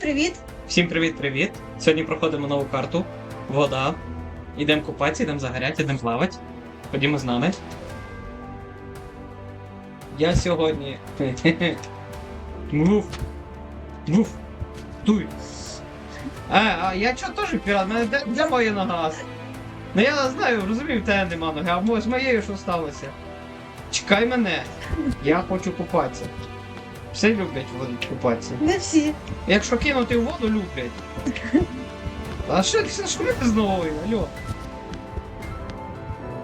привіт! Всім привіт-привіт! Сьогодні проходимо нову карту. Вода. Ідемо купатися, йдемо загоряти, йдемо плавати. Ходімо з нами. Я сьогодні. Муф. Муф. Дуй. А, а я чого теж пірат? Мене де, де моя нога? Ну я знаю, розумію, тебе нема ноги, а з моєю що сталося? Чекай мене. Я хочу купатися. Всі люблять в воді купатися. Не всі. Якщо кинути в воду, люблять. А що ти що ми з новою, алло?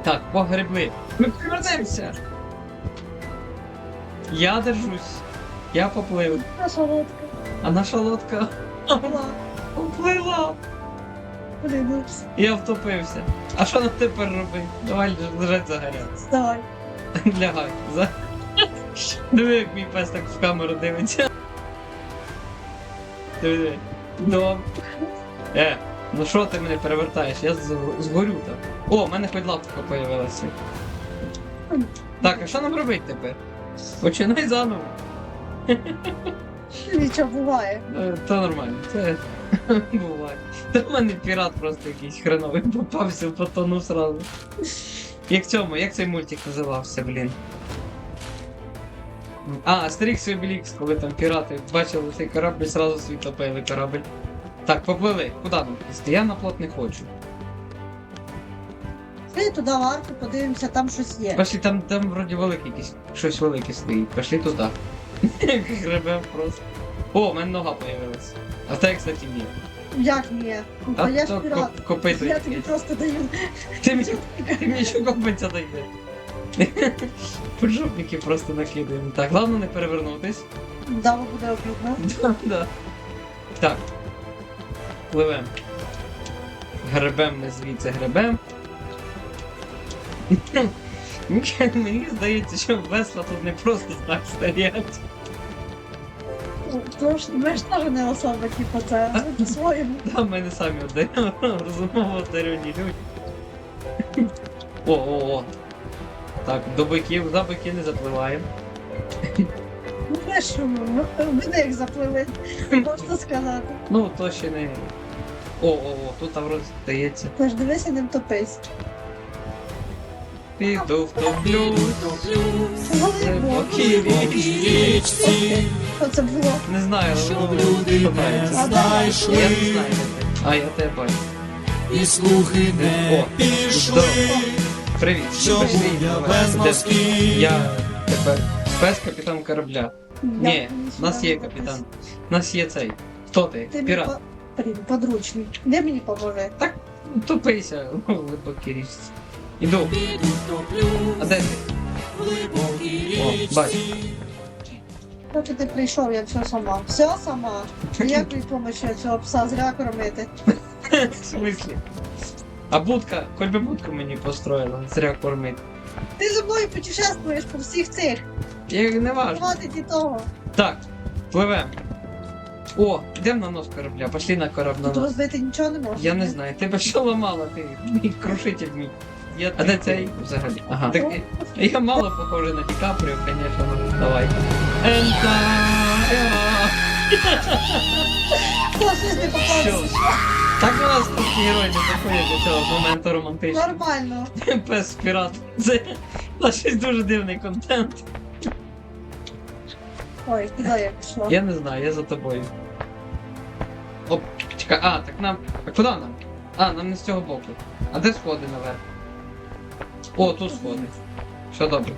Так, погребли. Ми повернемося. Я держусь. Я поплив. Наша лодка. А наша лодка Була. поплила. Блін, Я втопився. А що нам тепер робити? Давай лежать загорять. Давай. Лягай. За... Диви, як мій пес так в камеру дивиться. Диви, диви. Ну. Е, ну що ти мене перевертаєш? Я згорю там. О, в мене хоч лапка появилася. Так, а що нам робити тепер? Починай заново. Нічого буває. Е, Та нормально, це буває. Та в мене пірат просто якийсь хреновий попався, потонув сразу. Як цьому, як цей мультик називався, блін. А, Астерікс і Обелікс, коли там пірати бачили цей корабль, сразу свій топили корабль. Так, поплили. Куди нам? Я на плот не хочу. Пішли туди в арку, подивимося, там щось є. Пошли, там, там вроді великий якийсь, щось велике стоїть. Пошли туди. Гребем просто. О, у мене нога появилась. А в тебе, кстати, ні. Як ні? А я ж то пірат. коп- копито Я тобі якесь. просто даю. Ти мені, ти мені що копиться дає. Поджопники просто накидаємо. Так, головне не перевернутись. Дава буде обідно. Да, да. Так. Пливем. Гребем ми звідси гребем. Мені- здається, що весла тут не просто так стоять. Тому що ми ж теж не особи, типу, це ми по-своєму. Там мене самі одарили, розумово одарені люди. О, о, о. Так, до биків, за бики не запливаємо. Ну не що, ми в них заплили, можна сказати. Ну, то ще не. О, о, о, тут там розстається. Тож дивися, не втопись. Піду втоплю. Річці. Що це було? Не знаю, але воно мені подобається. Знайшли. Я не знаю. А, я тебе бачу. І слухи не О, пішли, Привіт. що був я без мозків. Я тепер спец капітан корабля. Ні, у нас є капітан. У нас є цей. Хто ти? Ти мені Пірат. по- Блін, подручний. Де мені поможе? Тупися у глибокій річці. Іду. А де ти? О, бач. Поки ти прийшов, я все сама. Все сама. Ніякої помощі цього пса зря кормити. В смислі? А будка, хоч би будку мені построїла, зря кормити. Ти зі мною путешествуєш по всіх цих. Я не важно. Хватить і того. Так, пливем. О, йдемо на нос корабля, пошли на кораб на Тут нос. розбити нічого не можна. Я не знаю, тебе що ламало, ти мій крушитель мій. Я а де цей взагалі? Ага. Так, я мало похожий на Ді Капріо, звісно, ну давай. Ента! Щось не Що? попався? Так у нас тут герой не доходять до цього моменту романтичного. Нормально. Пес пірат. Це це щось дуже дивний контент. Ой, куди я пішла? Я не знаю, я за тобою. Оп, чекай, а, так нам. А куди нам? А, нам не з цього боку. А де сходи наверх? О, тут сходи. Все добре.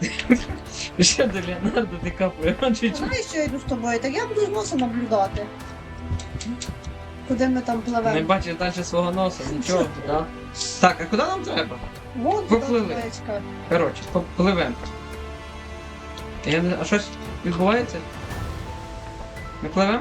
Ще до Леонардо Ді Капріо. Знаєш, що я йду з тобою? Так я буду з носа наблюдати. Куди ми там Не пливемо? бачиш далі свого носа, нічого туди. Так, а куди нам треба? Вон туди Поплили. Коротше, попливемо. Я не... А щось відбувається? Ми пливемо?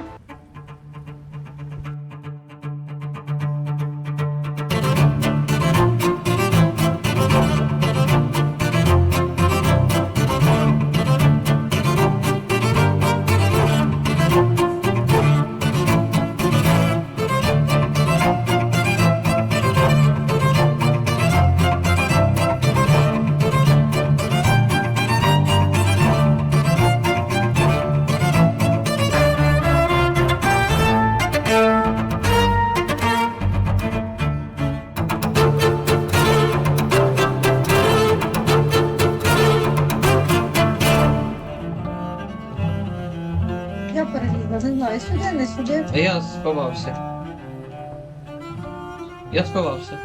Сховався. Я сховався.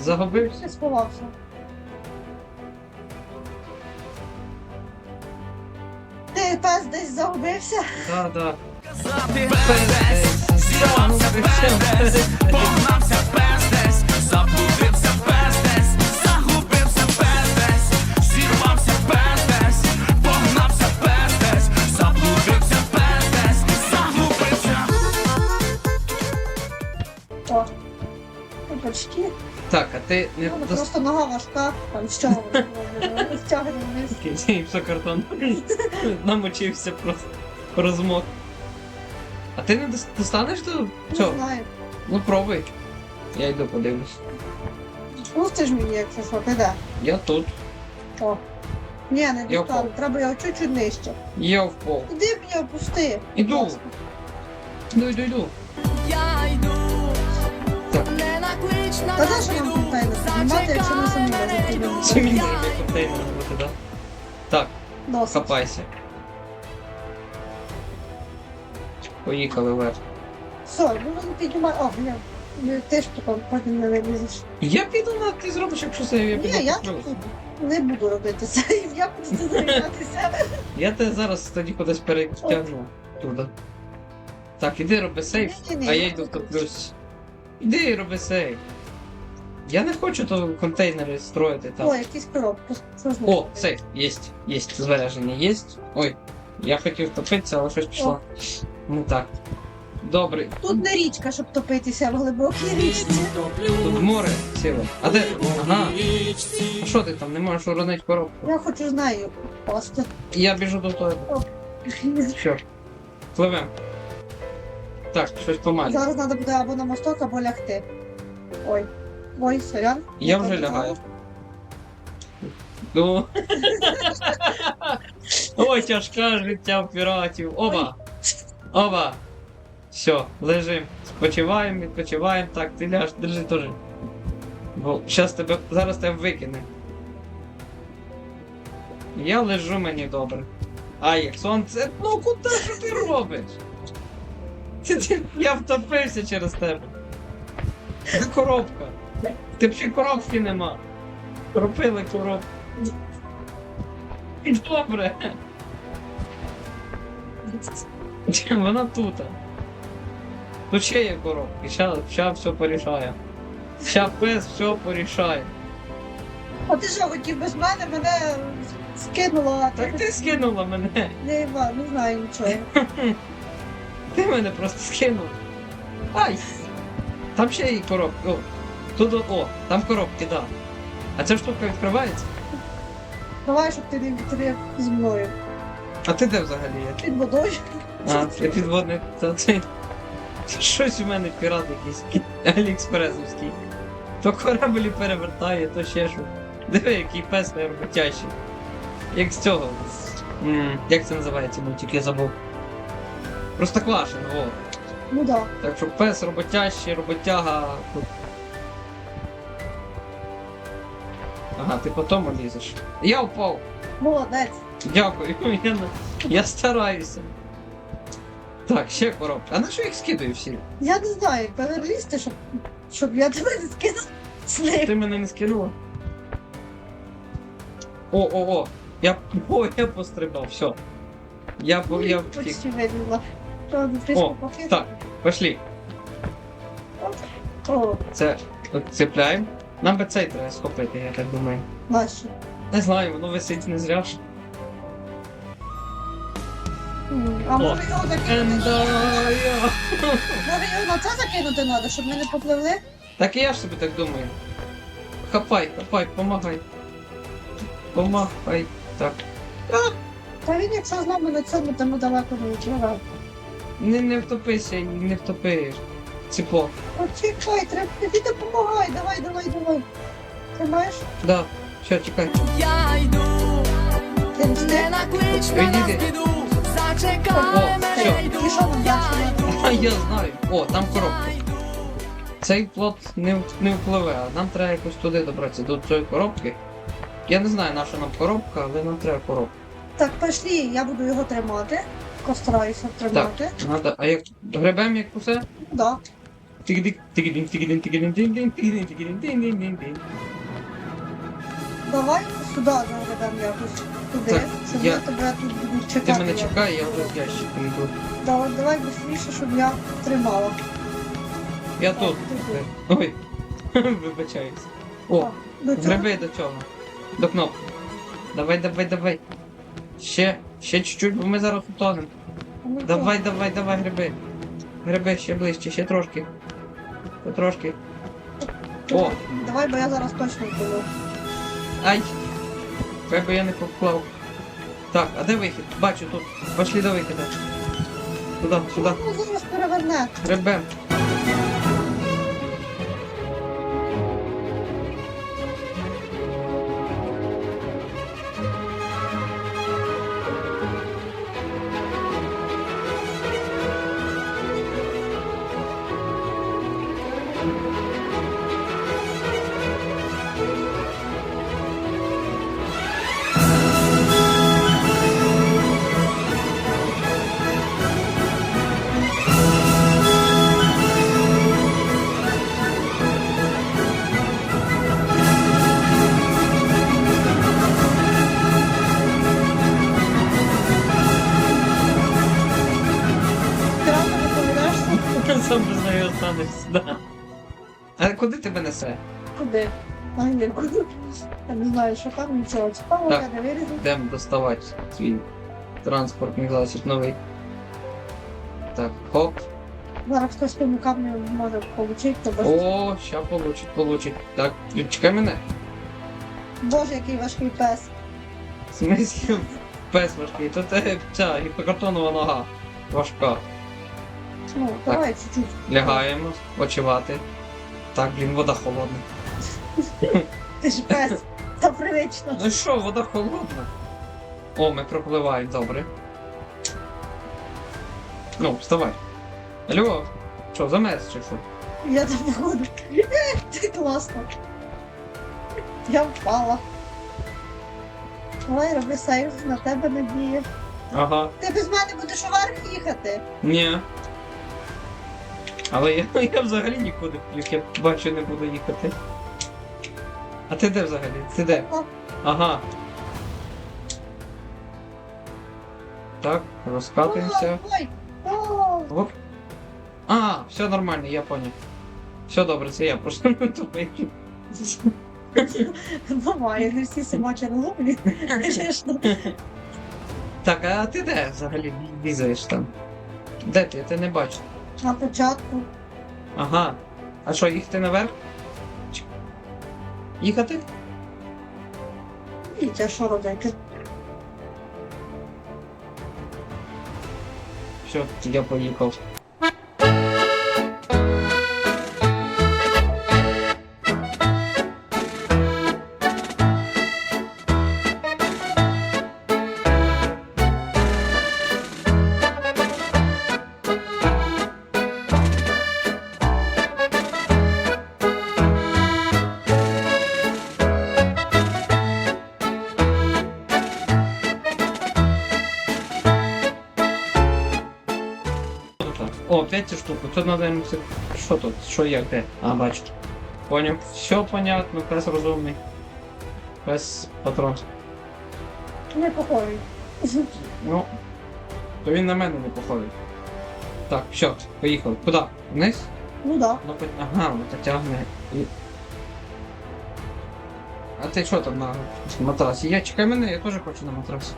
Загубився? Не сховався. Ти пес десь загубився? Так, так. Казати пес, зірвався пес, погнався пес, заблудився пес, Так, а ти не Ну, дос... просто нога важка, там вниз. І все картон. Намочився просто. Розмок. А ти не дос- достанеш до Не цього? знаю. Ну пробуй. Я йду подивлюсь. Пустиш мені, якщо що, ти де? Я тут. О. Ні, не Я достану, впав. треба його чуть-чуть нижче. Я впав. Іди мені опусти. Іду. будь ласка. Іду, йду, йду. Я йду, Та за що нам контейнер знімати, якщо ми самі Це піднімати? він може контейнер бути, да? Так, Досить. хапайся. Поїхали вверх. Все, ну він піднімає. О, бля. Ну, Ти ж потім потім не вилізеш. Я піду на ти зробиш, якщо це я піду. Ні, я не буду робити це. Я просто займатися. Я тебе зараз тоді кудись перетягну туди. Так, іди роби сейф, Ні-ні-ні, а я йду не втоплюсь. Іди роби сейф. Я не хочу то контейнери строїти там. О, якийсь ж О, сейф, єсть, єсть, збереження єсть. Ой, я хотів топитися, але щось пішло. Ну так. Добре, Тут не річка, щоб топитися в глибокій річці. тут море ціле. А де? Ага. А що ти там, не можеш уронити коробку? Я хочу з нею просто. Я біжу до тебе. Що? Пливем. Так, щось помаль. Зараз треба буде або на мосток, або лягти. Ой. Ой, сорян. Я вже лягаю. Ну. Ой, тяжке життя піратів. Оба! Оба! Все, лежим. Спочиваємо, відпочиваємо. Так, ти ляж, держи теж. Бо щас тебе, зараз тебе викине. Я лежу мені добре. А як сонце. Ну куди ж ти робиш? Я втопився через тебе. Коробка. Ти ще коробки нема. Кропили коробку. Добре. Вона тут. Тут ще є коробки, ща, ща все порішає. Ща пес все порішає. А ти що, хотів без мене мене скинуло, а Так ти скинула мене. не, Іва, не знаю нічого. Ти мене просто скинув. Ай! Там ще є коробки. О, тут о, о, там коробки, да. А ця штука відкривається? Давай, щоб ти не відкрив зі мною. А ти де взагалі є? Під водою. А, це підводний. Це, це, це щось у мене пірат якийсь аліекспресовський. То кораблі перевертає, то ще що. Диви, який пес не роботящий. Як з цього. м, Як це називається мультик, я забув. Просто Простоквашин, во. Ну да. Так що пес роботящий, роботяга. Ага, ти потім лізеш. Я впав. Молодець. Дякую, я, я стараюся. Так, ще коробка. А на що їх скидаю всі? Я не знаю, перелізти, щоб, щоб я тебе не скинув з них. Ти мене не скинула? О, о, о! Я, о, я пострибав, все. Я, по- я втік. Почти. Правда, О, так. Пошли. О, Це от цепляємо. Нам би цей треба схопити, я так думаю. наші. Не знаю, воно висить не зря ж. М, А може його закинути? Ендая. Може його на це закинути треба, щоб ми не попливли? Так і я ж собі так думаю. Хапай, хапай, помагай. Помагай. Так. Та він, якщо з нами на цьому, то ми далеко не відпливемо. Не, не втопися не втопиш. Ціпо. Почекай, треба тобі допомагай, давай, давай, давай. Тримаєш? Да. Все, чекай. Я йду, не наклич на нас Відійди. біду, О, зачекай мене йду, я А я знаю. О, там коробка. Цей плот не, не впливе, а нам треба якось туди добратися, до цієї коробки. Я не знаю, на що нам коробка, але нам треба коробка. Так, пошли, я буду його тримати. Постараюся тримати. Надо, а як гребем як усе? Да. Тик-дик, тик-дин, тик-дин, тик-дин, тик-дин, тик-дин, тик-дин, тик-дин, тик-дин. Давай сюди заведемо якось. Туди. Так, щоб я- я тебе тут буду чекати. Ти мене чекай, я вже з ящиком тут. Давай, давай швидше, щоб я тримала. Я тут. Ти Ой, вибачаюсь. О, До цього? гриби до цього. До кнопки. Давай, давай, давай. Ще, ще чуть-чуть, бо ми зараз утонемо. Ну, Давай, давай, давай, гриби. Гриби ще ближче, ще трошки. Ще трошки. О, Давай, бо я зараз точно буду. ай! Тебе я не поклав. Так, а де вихід? Бачу тут. Пошли до вихіду. Сюди, сюди. Ну, зараз переверне. Грибем. Несе? Куди? А, ні, куди? Я не знаю, що там нічого. Цікаво, Так. я не вирізу. Йдемо доставати свій транспортний засіб новий. Так, хоп. Зараз хтось тими камнями може отримати, то без... О, ща получить, получить. Так, чекай мене. Боже, який важкий пес. В смислі пес важкий. Тут е, ця гіпокартонова нога. Важка. Ну, давай чуть-чуть. Лягаємо, почивати. Так, блін, вода холодна. Ти ж пес. Це привично. Ну що, вода холодна. О, ми пропливаємо, добре. Ну, вставай. Алло, що, замерз чи що? Я там походу. Ти класно. Я впала. Давай, роби сейв, на тебе надія. Ага. Ти без мене будеш уверх їхати. Ні. Але я, я взагалі нікуди, як я бачу, не буду їхати. А ти де взагалі? Ти де? Ага. Так, розкатуємося. Оп. А, все нормально, я понял. Все добре, це я просто не тупий. Буває, не всі розумні. Звісно. Так, а ти де взагалі лізаєш там? Де ти? Я тебе не бачу. На початку. Ага. А що, їхати наверх? Чи- Їхати? І це що робити? Все, я поїхав. Опять цю штуку. Тут надо це- Що тут? Що як де? А, бачу. Поняв. Все понятно, пес розумний. Пес патрон. Не похожий. Ну. То він на мене не походить. Так, все, поїхали. Куди? Вниз? Ну да. Ну, по- ага, воно тягне. І... А ти що там на матрасі? Я чекай мене, я теж хочу на матрасі.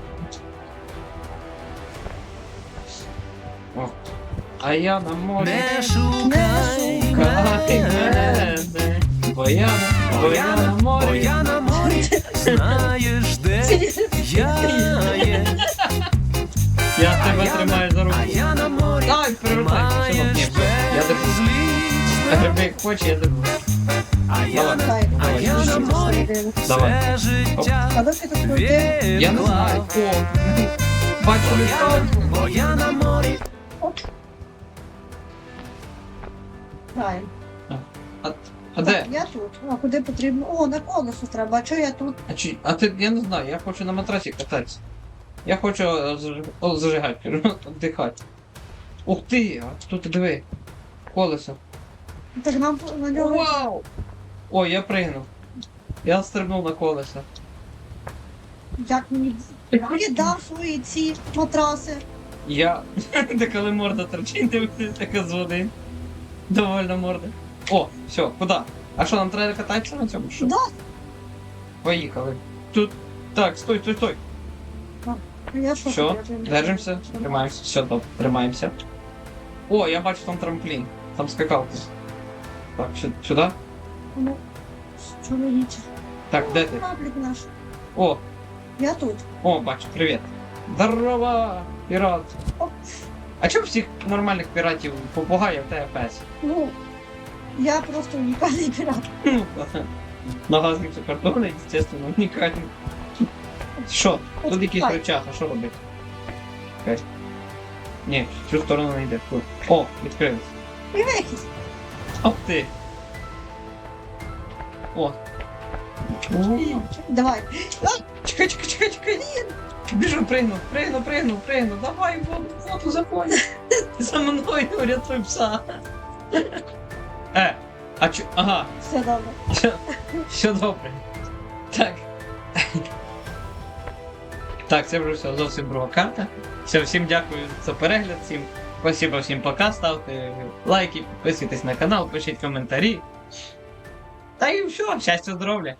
А я на морі. Не шукай Кай мене, бо я, бо я на бо морі. я на морі, знаєш де я є, Я тебе тримаю за руку. а я на морі, Ай, перевертай, синок, ні, я держу. як хоче, я держу. а я на а я на морі. Давай. все життя А? Я не знаю. Бачу. Бо я на морі, Дай. А де? Так, Я тут. А куди потрібно? О, на колесо треба. А чого я тут? А чи, а ти, я не знаю, я хочу на матрасі кататися. Я хочу е, заж- о, зажигати, віддихати. Ух ти, а тут диви. Колесо. Так нам на нього. Вау! Ой, я пригнув. Я стрибнув на колесо. Як мені віддав свої ці матраси. Я. Та коли морда торчить, дивитися така з води. Довольно морда. О, все, куди? А що, нам треба кататися на цьому? Що? Да. Поїхали. Тут. Так, стой, стой, стой. Я що Що? хотів? Держимося, тримаємося, все добре, тримаємося. О, я бачу там трамплін, там скакалка. Так, сю- сюди. Ну, чоловіче. Так, де ти? Кораблик наш. О, Я тут. о, бачу, привіт. Здорово, пірат. Оп. А чому всіх нормальних піратів попугає в тебе пес? Ну, я просто унікальний пірат. Ну, Нагазник картони, естественно, унікальний. Що? Тут якийсь рычаг, а що робити? Окей. Ні, в цю сторону не йде. О, відкрилось. І. Оп ти. О. Давай. Чекай, чекай, чекай, чекай. Біжу, пригну, пригну, пригну, пригну. Давай, воду, воду заходь. За мною рятуй пса. Е, а чо. Ага, Все добре. все, все добре. Так. Так, це вже все зовсім друга карта. Все, всім дякую за перегляд, всім спасибо, всім пока, ставте лайки, підписуйтесь на канал, пишіть коментарі. Та і все, щастя, здоров'я.